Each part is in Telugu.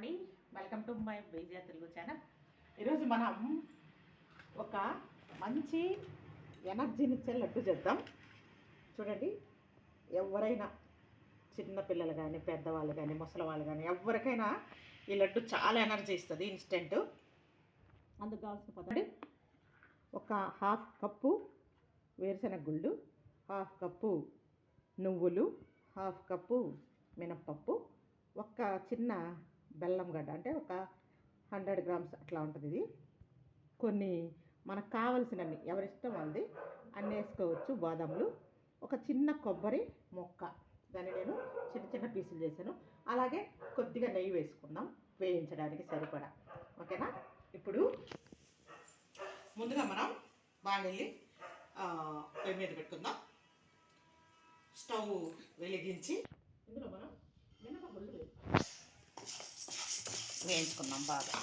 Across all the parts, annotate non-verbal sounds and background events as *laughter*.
అండి. Welcome to my Vijaya Telugu channel ఈరోజు మనం ఒక మంచి ఎనర్జీనిచ్చే లడ్డు చేద్దాం. చూడండి ఎవరైనా చిన్నపిల్లలు కానీ పెద్దవాళ్ళు కానీ ముసలి వాళ్ళు కానీ ఎవరికైనా ఈ లడ్డు చాలా ఎనర్జీ ఇస్తుంది ఇన్స్టెంట్ అందుకు కావాల్సిన పదండి ఒక హాఫ్ కప్పు వేరుశెనగ గుళ్ళు హాఫ్ కప్పు నువ్వులు హాఫ్ కప్పు మినప్పప్పు ఒక చిన్న బెల్లం గడ్డ అంటే ఒక హండ్రెడ్ గ్రామ్స్ అట్లా ఉంటుంది ఇది. కొన్ని మనకు కావలసినన్ని ఎవరిష్టం వాళ్ళది అన్నీ వేసుకోవచ్చు. బాదాములు ఒక చిన్న కొబ్బరి మొక్క. దాన్ని నేను చిన్న చిన్న పీసులు చేశాను. అలాగే కొద్దిగా నెయ్యి వేసుకుందాం వేయించడానికి సరిపడా. ఓకేనా? ఇప్పుడు ముందుగా మనం బాణల్ని పొయ్యి మీద పెట్టుకుందాం. స్టవ్ వెలిగించి ఇందులో మనం వేయించుకుందాం బాగా.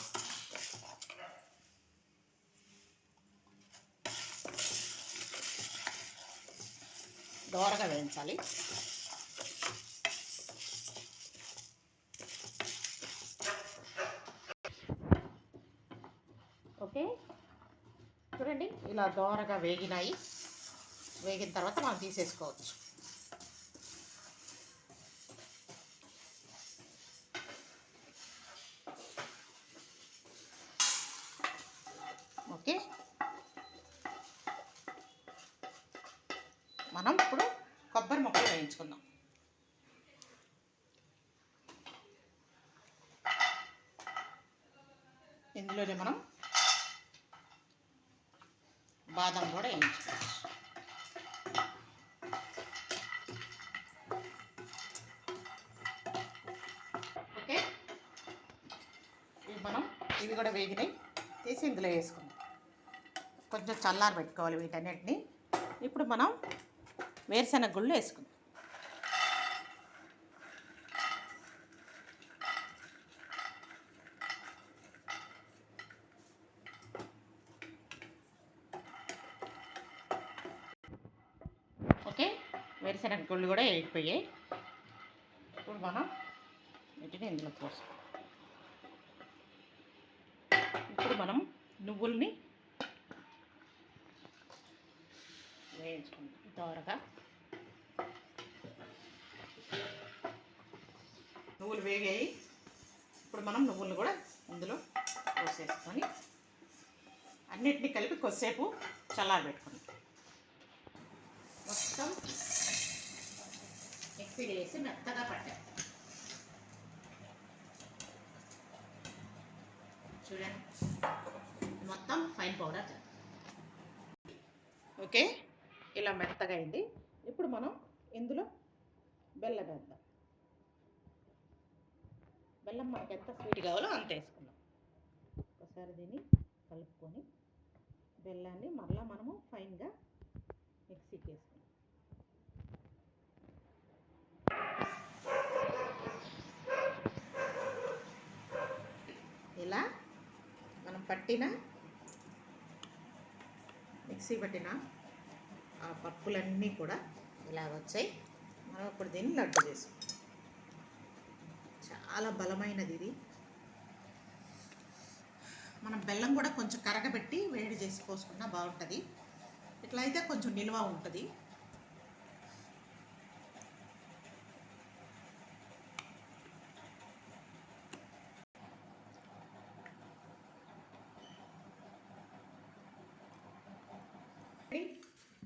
దోరగా వేయించాలి. ఓకే. చూడండి ఇలా దోరగా వేగినాయి. వేగిన తర్వాత మనం తీసేసుకోవచ్చు ఓకే మనం ఇప్పుడు కొబ్బరి మొక్కలు వేయించుకుందాం. ఇందులోనే మనం బాదం కూడా వేయించుకోవచ్చు. ఓకే? ఇవి మనం ఇవి కూడా వేగినాయి. తీసి ఇందులో వేసుకుందాం. కొంచెం చల్లారి పెట్టుకోవాలి వీటన్నిటిని. ఇప్పుడు మనం వేరుశెనగ గుళ్ళు వేసుకుందాం. ఓకే వేరుశెనగ గుళ్ళు కూడా వేగిపోయాయి. ఇప్పుడు మనం వీటిని ఇందులో పోసుకో ఇప్పుడు మనం నువ్వుల్ని వేయించుకుంటాం దోరగా. నువ్వులు వేగాయి. ఇప్పుడు మనం నువ్వులు కూడా ఇందులో పోసేసుకొని అన్నిటిని కలిపి కొద్దిసేపు చల్లారబెట్టుకుని మొత్తం మిక్సీ వేసి మెత్తగా పట్టాం. చూడండి. మొత్తం ఫైన్ పౌడర్. ఓకే? ఇలా మెత్తగా అయింది. ఇప్పుడు మనం ఇందులో బెల్లం వేద్దాం. బెల్లం మనకు ఎంత స్వీట్ కావాలో అంత వేసుకుందాం. ఒకసారి దీన్ని కలుపుకొని బెల్లాన్ని మరలా మనము ఫైన్గా మిక్సీకి వేసుకుందాం ఇలా మనం పట్టిన మిక్సీ పట్టిన ఆ పప్పులన్నీ కూడా ఇలా వచ్చాయి. మనం ఇప్పుడు దీన్ని లడ్డు చేసుకో చాలా బలమైనది ఇది. మనం బెల్లం కూడా కొంచెం కరగబెట్టి వేడి చేసి పోసుకున్నా బాగుంటుంది. ఇట్లా అయితే కొంచెం నిల్వ ఉంటుంది.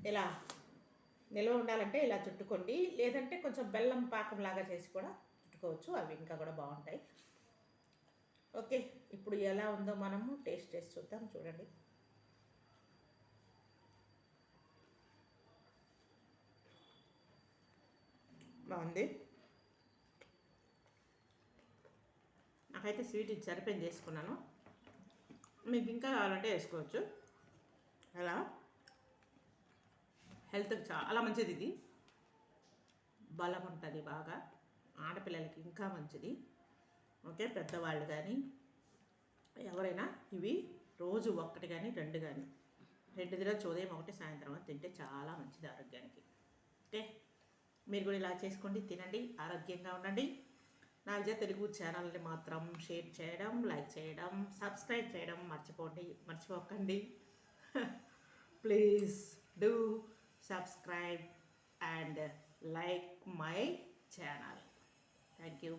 ఇలా నిల్వ ఉండాలంటే ఇలా చుట్టుకోండి. లేదంటే కొంచెం బెల్లం పాకం లాగా చేసి కూడా చుట్టుకోవచ్చు. అవి ఇంకా కూడా బాగుంటాయి. ఓకే ఇప్పుడు ఎలా ఉందో మనము టేస్ట్ చేసి చూద్దాం. చూడండి. బాగుంది. నాకైతే స్వీట్ ఇది సరిపోయింది. చేసుకున్నాను మీకు ఇంకా కావాలంటే వేసుకోవచ్చు. అలా హెల్త్కి చాలా మంచిది ఇది. బలం ఉంటుంది బాగా. ఆడపిల్లలకి ఇంకా మంచిది. ఓకే పెద్దవాళ్ళు కానీ ఎవరైనా ఇవి రోజు ఒక్కటి కానీ రెండు కానీ రెండు దిన ఉదయం ఒకటి సాయంత్రం తింటే చాలా మంచిది ఆరోగ్యానికి. ఓకే మీరు కూడా ఇలా చేసుకోండి తినండి ఆరోగ్యంగా ఉండండి. నా విజయ తెలుగు ఛానల్ని మాత్రం షేర్ చేయడం లైక్ చేయడం సబ్స్క్రైబ్ చేయడం మర్చిపోండి మర్చిపోకండి. *laughs* Please do subscribe and like my channel thank you